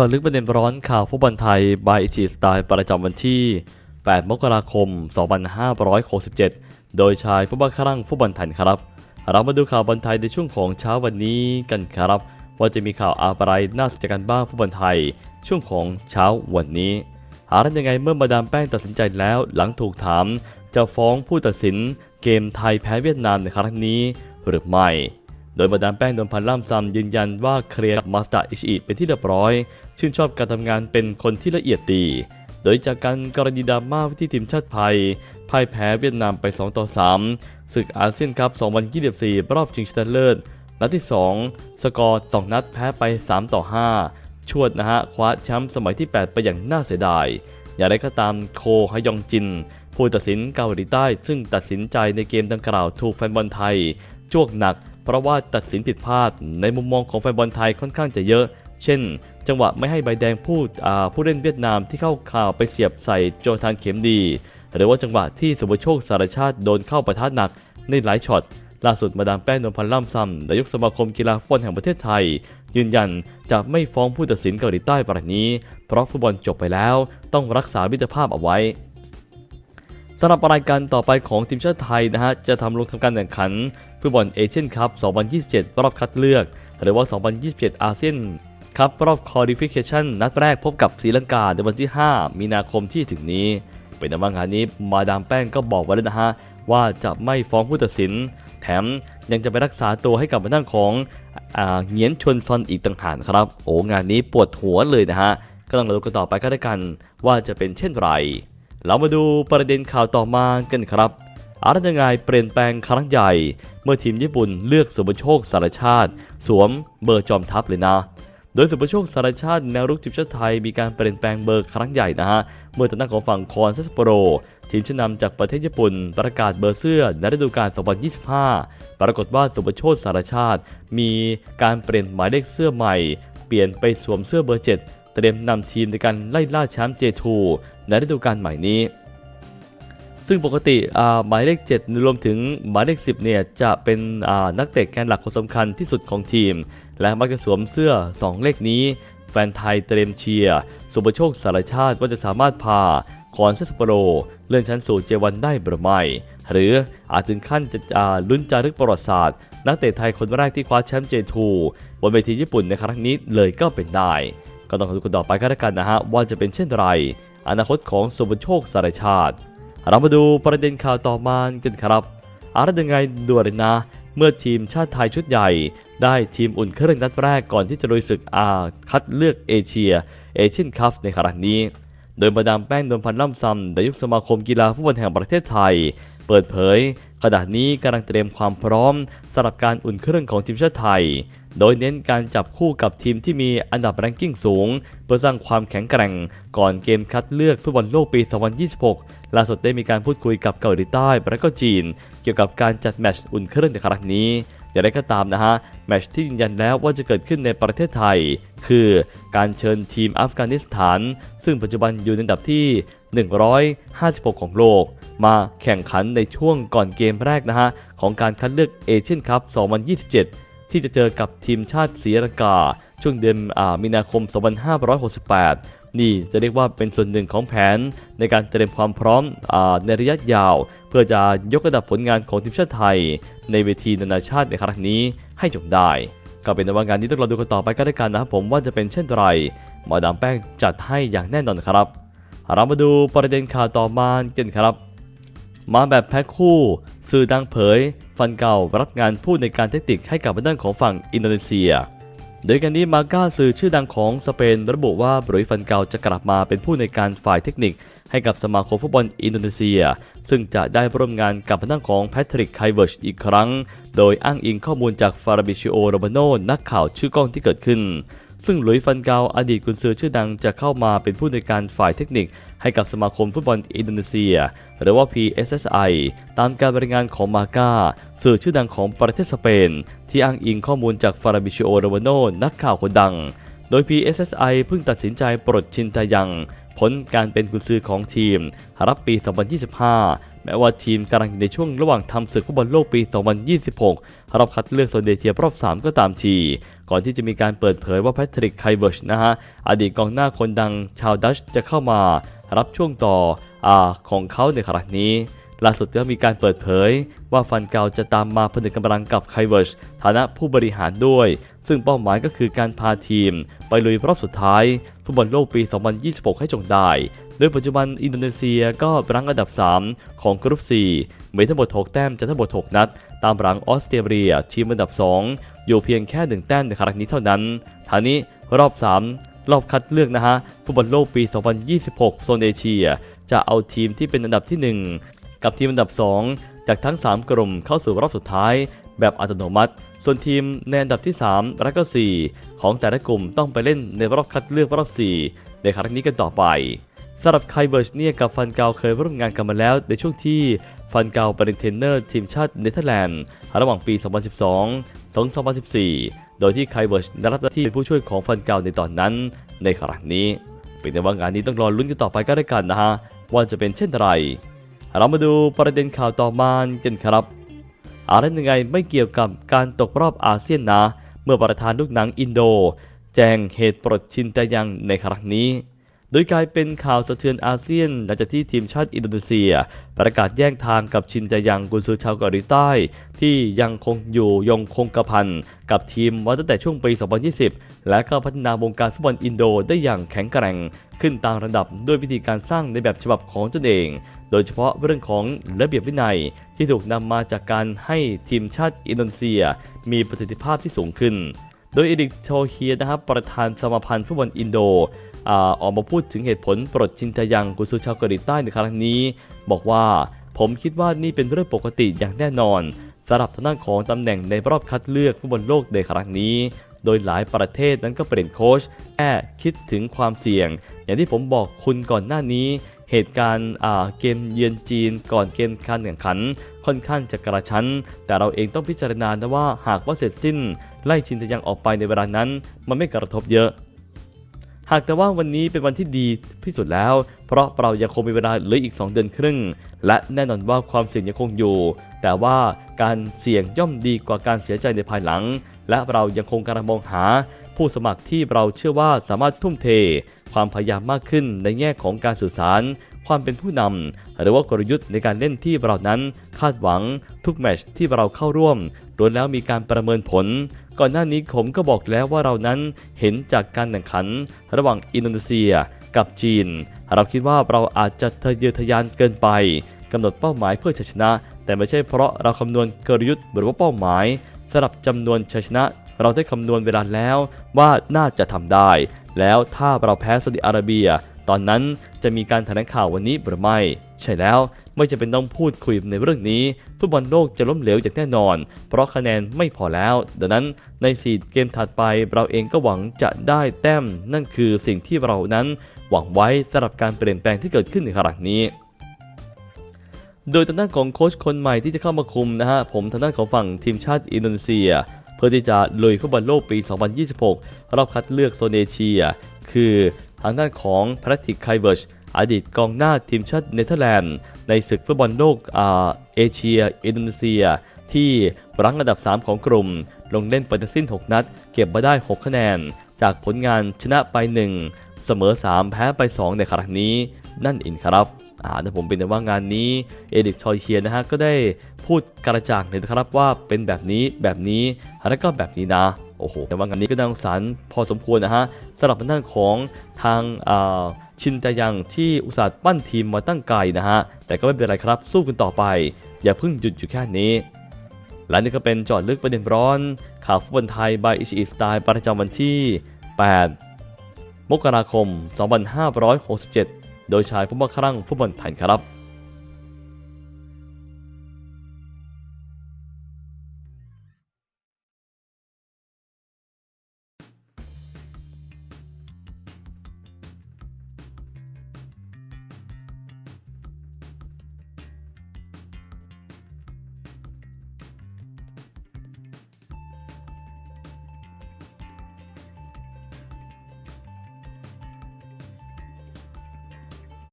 จอลึกประเด็นร้อนข่าวฟุตบอลไทยบายอิชิสไตล์ประจำวันที่ 8 มกราคม 2567 โดยชายผู้บังคับฟุตบอลไทยครับ เรามาดูข่าวบอลไทยในช่วงของเช้าวันนี้กันครับ ว่าจะมีข่าวอะไรน่าสนใจกันบ้างฟุตบอลไทย ช่วงของเช้าวันนี้หาได้ยังไงเมื่อมาดามแป้งตัดสินใจแล้วหลังถูกถาม จะฟ้องผู้ตัดสินเกมไทยแพ้เวียดนามในครั้งนี้หรือไม่โดยมาดามแป้งนนพันธ์ล่ำซำยืนยันว่าเคลียร์กับมาสเตอร์อิชิเป็นที่เรียบร้อย ชื่นชอบการทำงานเป็นคนที่ละเอียดดี โดยจากการกรณีดราม่าที่ทีมชาติไทยพ่ายแพ้เวียดนามไป 2 ต่อ 3 ศึกอาเซียนคัพ 2024 รอบชิงชนะเลิศ นัดที่ 2 สกอร์ 2 นัดแพ้ไป 3 ต่อ 5 ชวดนะฮะ คว้าแชมป์สมัยที่ 8 ไปอย่างน่าเสียดาย อย่างไรก็ตามโคฮยองจิน ผู้ตัดสินเกาหลีใต้ ซึ่งตัดสินใจในเกมดังกล่าวถูกแฟนบอลไทยจวกหนัก เพราะว่าตัดสินผิดพลาดในมุมมองของแฟนบอลไทยค่อนข้างจะเยอะ เช่น จังหวะไม่ให้ใบแดงผู้ผู้เล่นเวียดนามที่เข้าข่าวไปเสียบใส่โจทานเข็มดี หรือว่าจังหวะที่สุภโชคสารชาติโดนเข้าประทะหนักในหลายช็อตล่าสุดมาดามแป้งนวลพันธ์ล่ำซำนายกสมาคมกีฬาฟุตบอลแห่งประเทศไทย ยืนยันจะไม่ฟ้องผู้ตัดสินเกาหลีใต้ประนี้ เพราะฟุตบอลจบไปแล้ว ต้องรักษามิตรภาพเอาไว้สำหรับรายการต่อไปของทีมชาติไทยนะฮะจะทำลงทำการแข่งขันฟุตบอลเอเชียนคัพ 2027 รอบคัดเลือก หรือว่า 2027 อาเซียน คัพรอบคอลิฟิเคชันนัดแรกพบกับศรีลังกาในวันที่ 5 มีนาคมที่ถึงนี้ เป็นว่างานนี้มาดามแป้งก็บอกไว้แล้วนะฮะ ว่าจะไม่ฟ้องผู้ตัดสิน แถมยังจะไปรักษาตัวให้กับทางของอ่าเงียนชวนซอนอีกต่างหากครับ โอ้งานนี้ปวดหัวเลยนะฮะก็ต้องมาดูกันต่อไปก็ได้กันว่าจะเป็นเช่นไร เรามาดูประเด็นข่าวต่อมากันครับอาร์ตยังไงเปลี่ยนแปลงครั้งใหญ่ เมื่อทีมญี่ปุ่นเลือกสุภโชคสารชาติ สวมเบอร์จอมทัพเลยนะ ดยสุภโชคสารชาติแนวรุกทีมชาติไทยมีการเปลี่ยนแปลงเบอร์ครั้งใหญ่นะฮะ เมื่อทางด้านของฝั่งคอนซัสโปโร ทีมชั้นนำจากประเทศญี่ปุ่น ประกาศเบอร์เสื้อในฤดูกาล 2025 ปรากฏว่าสุภโชคสารชาติ มีการเปลี่ยนหมายเลขเสื้อใหม่ เปลี่ยนไปสวมเสื้อเบอร์ 7 เตรียมนำทีมในการไล่ล่าแชมป์ J2 ในฤดูกาลใหม่นี้ ซึ่งปกติหมายเลข 7 รวมถึงหมายเลข 10 เนี่ยจะเป็นนักเตะแกนหลักคนสำคัญที่สุดของทีม และมักจะสวมเสื้อ 2 เลขนี้ แฟนไทยเตรียมเชียร์สุภโชคสารชาติว่าจะสามารถพาคอนเซสโปโร เลื่อนชั้นสู่เจวันได้หรือไม่หรืออาจถึงขั้นจะอาลุ้นจารึกประวัติศาสตร์ นักเตะไทยคนแรกที่คว้าแชมป์ J2 บนเวทีญี่ปุ่นในครั้งนี้เลยก็เป็นได้ ก็ต้องดูกันต่อไปก็แล้วกันนะฮะว่าจะเป็นเช่นไร อนาคตของสุภโชคสารชาติ เรามาดูประเด็นข่าวต่อมากันครับอะไรยังไงด่วนเลยนะ เมื่อทีมชาติไทยชุดใหญ่ ได้ทีมอุ่นเครื่องนัดแรกก่อนที่จะลุยศึกอาคัดเลือกเอเชียเอเชียนคัพในครั้งนี้ โดยมาดามแป้งนวลพันธ์ล่ำซำนายกสมาคมกีฬาฟุตบอลแห่งประเทศไทย เปิดเผยขณะนี้กำลังเตรียมความพร้อมสำหรับการอุ่นเครื่องของทีมชาติไทย โดยเน้นการจับคู่กับทีมที่มีอันดับแรงกิ้งสูง เพื่อสร้างความแข็งแกร่ง ก่อนเกมคัดเลือกฟุตบอลโลกปี 2026 ล่าสุดได้มีการพูดคุยกับเกาหลีใต้และก็จีน เกี่ยวกับการจัดแมตช์อุ่นเครื่องในครั้งนี้อย่างไรก็ตามนะฮะ แมตช์ที่ยืนยันแล้วว่าจะเกิดขึ้นในประเทศไทย คือการเชิญทีมอัฟกานิสถาน ซึ่งปัจจุบันอยู่ในอันดับที่ 156 ของโลก มาแข่งขันในช่วงก่อนเกมแรกนะฮะ ของการคัดเลือกเอเชียนคัพ 2027 ที่จะเจอกับทีมชาติศรีลังกา ช่วงเดือนอามีนาคม 2568 นี่จะเรียกว่าเป็นส่วนหนึ่งของแผนในการเตรียมความพร้อมอในระยะยาว เพื่อจะยกระดับผลงานของทีมชาติไทย ในเวทีนานาชาติในครั้งนี้ให้จงได้ก็เป็นนว่างานนี้ต้องรอดูกันต่อไปก็ได้กันนะครับผมว่าจะเป็นเช่นไรมาดามแป้งจัดให้อย่างแน่นอนครับเรามาดูประเด็นข่าวต่อมากันครับ มาแบบแพ็คคู่ สื่อดังเผย ฟันเก่ารับงานผู้ในการเทคนิคให้กับด้านของฝั่งอินโดนีเซีย โดยการนี้มาก้าสื่อชื่อดังของสเปนระบุว่าบรุยฟันเกาจะกลับมาเป็นผู้ในการฝ่ายเทคนิค ให้กับสมาคมฟุตบอลอินโดนีเซีย ซึ่งจะได้ร่วมงานกับทางของแพทริกไคเวิร์ชอีกครั้ง โดยอ้างอิงข้อมูลจากฟาราบิชิโอโรบาโนนักข่าวชื่อกล้องที่เกิดขึ้น ซึ่งหลุยฟันเกาอดีตกุนซือชื่อดังจะเข้ามาเป็นผู้ในการฝ่ายเทคนิค ให้กับสมาคมฟุตบอลอินโดนีเซีย หรือว่า PSSI ตามการบรายงานของมาก้าสื่อชื่อดังของประเทศสเปน ที่อ้างอิงข้อมูลจากฟาราบิชิโอโรวโนนักข่าวคนดัง โดย PSSI เพิ่งตัดสินใจปลดชินตายัง พ้นการเป็นกุนซือของทีม รับปี 2025 แม้ว่าทีมกำลังอยู่ในช่วงระหว่างทำศึกฟุตบอลโลกปี 2026รอบคัดเลือกโซนเอเชียรอบ 3 ก็ตามที ก่อนที่จะมีการเปิดเผยว่าแพทริกไคเบิร์ชนะฮะ อดีตกองหน้าคนดังชาวดัชจะเข้ามา รับช่วงต่ออาของเขาในครั้งนี้ ล่าสุดก็มีการเปิดเผย ว่าฟันเกาจะตามมาผนึกกำลังกับไคเวิร์ชฐานะผู้บริหารด้วย ซึ่งเป้าหมายก็คือการพาทีม ไปลุยรอบสุดท้ายฟุตบอลโลกปี 2026 ให้จงได้ โดยปัจจุบันอินโดนีเซียก็รั้งอันดับ 3 ของกรุ๊ป 4 มีทั้งหมด 6 แต้มจากทั้งหมด 6 นัด ตามหลังออสเตรเลียทีมอันดับ 2 อยู่เพียงแค่ 1 แต้มในครั้งนี้เท่านั้นทานี้รอบ 3 รอบคัดเลือกนะฮะฟุตบอลโลกปี 2026 โซนเอเชียจะเอาทีมที่เป็นอันดับที่ 1 กับทีมอันดับ 2 จากทั้ง 3 กลุ่มเข้าสู่รอบสุดท้าย แบบอัตโนมัติ ส่วนทีมในอันดับที่ 3 และก็ 4 ของแต่ละกลุ่มต้องไปเล่นในรอบคัดเลือกรอบ 4 ในครั้งนี้กันต่อไปสำหรับไคเบิร์ชเนี่ยกับฟันเกาเคยร่วมงานกันมาแล้วในช่วงที่ฟันเกาเป็นเทรนเนอร์ทีมชาติเนเธอร์แลนด์ระหว่างปี 2012 2014 โดยที่ไคเบิร์ชได้รับหน้าที่เป็นผู้ช่วยของฟันเกาในตอนนั้น ในครั้งนี้เป็นแต่ว่างานนี้ต้องรอลุ้นกันต่อไปก็ได้กันนะฮะว่าจะเป็นเช่นไร เรามาดูประเด็นข่าวต่อมากันครับ อะไรยังไงไม่เกี่ยวกับการตกรอบอาเซียนนะ เมื่อประธานลูกหนังอินโด แจ้งเหตุปลดชินแตยังในครั้งนี้ โดยกลายเป็นข่าวสะเทือนอาเซียน หลังจากที่ทีมชาติอินโดนีเซีย ประกาศแย่งทางกับชินแตยังกุนซือชาวเกาหลีใต้ ที่ยังคงอยู่ยงคงกระพันกับทีมมาตั้งแต่ช่วงปี 2020 และก็พัฒนาวงการฟุตบอลอินโดได้อย่างแข็งแกร่ง ขึ้นตามระดับด้วยวิธีการสร้างในแบบฉบับของตนเอง โดยเฉพาะเรื่องของระเบียบวินัย ที่ถูกนำมาจากการให้ทีมชาติอินโดนีเซีย มีประสิทธิภาพที่สูงขึ้น โดยเอริกโชเฮียนะครับประธานสมาพันธ์ฟุตบอลอินโดออกมาพูดถึงเหตุผลปลดชินทยังกุซือชาวเกาหลีใต้ในครั้งนี้ บอกว่าผมคิดว่านี่เป็นเรื่องปกติอย่างแน่นอนสำหรับทางด้านของตำแหน่งในรอบคัดเลือกฟุตบอลโลกในครั้งนี้ โดยหลายประเทศนั้นก็เปลี่ยนโค้ชแค่คิดถึงความเสี่ยง อย่างที่ผมบอกคุณก่อนหน้านี้ เหตุการณ์เกมเยือนจีนก่อนเกมการแข่งขัน ค่อนข้างจะกระชั้น แต่เราเองต้องพิจารณานะว่าหากว่าเสร็จสิ้น ไล่ชินทยังออกไปในเวลานั้น มันไม่กระทบเยอะ หากแต่ว่าวันนี้เป็นวันที่ดีที่สุดแล้ว เพราะเรายังคงมีเวลาเหลืออีก 2 เดือนครึ่ง และแน่นอนว่าความเสี่ยงยังคงอยู่ แต่ว่าการเสี่ยงย่อมดีกว่าการเสียใจในภายหลัง และเรายังคงกำลังมองหาผู้สมัครที่เราเชื่อว่าสามารถทุ่มเท ความพยายามมากขึ้นในแง่ของการสื่อสาร ความเป็นผู้นำหรือว่ากลยุทธ์ในการเล่นที่เรานั้นคาดหวังทุกแมตชที่เราเข้าร่วมล้วนแล้วมีการประเมินผล ก่อนหน้านี้ผมก็บอกแล้วว่าเรานั้นเห็นจากการแข่งขัน ระหว่างอินโดนีเซียกับจีน เราคิดว่าเราอาจจะทะเยอทะยานเกินไปกำหนดเป้าหมายเพื่อชัยชนะ แต่ไม่ใช่เพราะเราคำนวณกลยุทธ์หรือว่าเป้าหมายสำหรับจำนวนชัยชนะ เราได้คำนวณเวลาแล้วว่าน่าจะทำได้ แล้วถ้าเราแพ้ซาอุดิอาระเบีย ตอนนั้นจะมีการแถลงข่าววันนี้หรือไม่ ใช่แล้วไม่จะเป็นต้องพูดคุยในเรื่องนี้ ฟุตบอลโลกจะล้มเหลวอย่างแน่นอน เพราะคะแนนไม่พอแล้ว ดังนั้นในสี่เกมถัดไปเราเองก็หวังจะได้แต้ม นั่นคือสิ่งที่เรานั้นหวังไว้สำหรับการเปลี่ยนแปลงที่เกิดขึ้นในครั้งนี้โดยทางด้านของโค้ชคนใหม่ที่จะเข้ามาคุมนะฮะ ผมทางด้านของฝั่งทีมชาติอินโดนีเซีย เพื่อที่จะลุยฟุตบอลโลกปี 2026 รอบคัดเลือกโซนเอเชีย คือ ทางด้านของพาติกไคเวิร์ชอดีตกองหน้าทีมชาติเนเธอร์แลนด์ ในศึกฟุตบอลโลกอาเอเชีย อินโดนีเซีย ที่รั้งอันดับ 3 ของกลุ่ม ลงเล่นไปทั้งสิ้น 6 นัด เก็บมาได้ 6 คะแนน จากผลงานชนะไป 1 เสมอ 3 แพ้ไป 2 ในครั้งนี้ นั่นเองครับอ่าแต่ผมเป็นแต่ว่างานนี้เอดิกชอยเชียนะฮะก็ได้พูดกระจ่างเลยนะครับว่าเป็นแบบนี้แบบนี้แล้วก็แบบนี้นะโอ้โหแต่ว่างานนี้ก็น่าสงสารพอสมควรนะฮะสำหรับด้านของทางอ่าชินตายังที่อุตส่าห์ปั้นทีมมาตั้งไกลนะฮะ แต่ก็ไม่เป็นไรครับสู้กันต่อไป อย่าเพิ่งหยุดอยู่แค่นี้ และนี่ก็เป็นจอดลึกประเด็นร้อน ข่าวฟุตบอลไทย by อิชิสไตล์ประจำวันที่ 8 มกราคม 2567 โดยชายผู้บังคับฟุตบอลไทยครับ